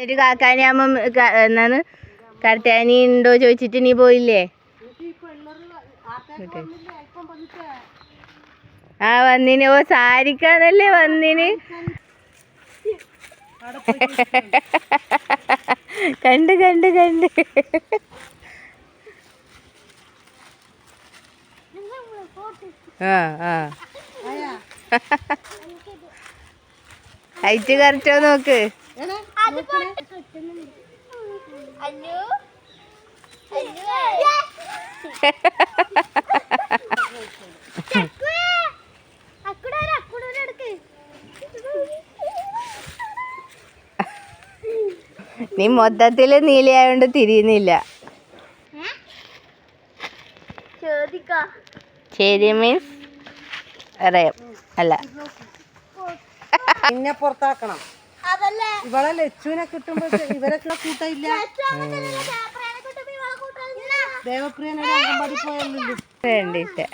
ഒരു കാക്കാനിയാകുമ്പോ എന്നാണ് കടത്താനി ഉണ്ടോ ചോദിച്ചിട്ട് നീ പോയില്ലേ? ആ വന്നിന്. ഓ സാരിക്കാന്നല്ലേ വന്നിന്. കണ്ട് കണ്ട് കണ്ട്. ആ ആ. ഹൈറ്റ് കറക്റ്റോ നോക്ക്. നീ മൊത്തത്തിൽ നീലയായോണ്ട് തിരിയുന്നില്ല. മീൻസ് അറിയാം അല്ല. പിന്നെ പുറത്താക്കണം. ഇവളെ ലച്ചുവിനെ കിട്ടുമ്പോ ഇവരൊക്കെ കൂട്ടയില്ല? ദേവപ്രിയനെ അംഗൻവാടി പോയല്ലോ വേണ്ടിട്ട്.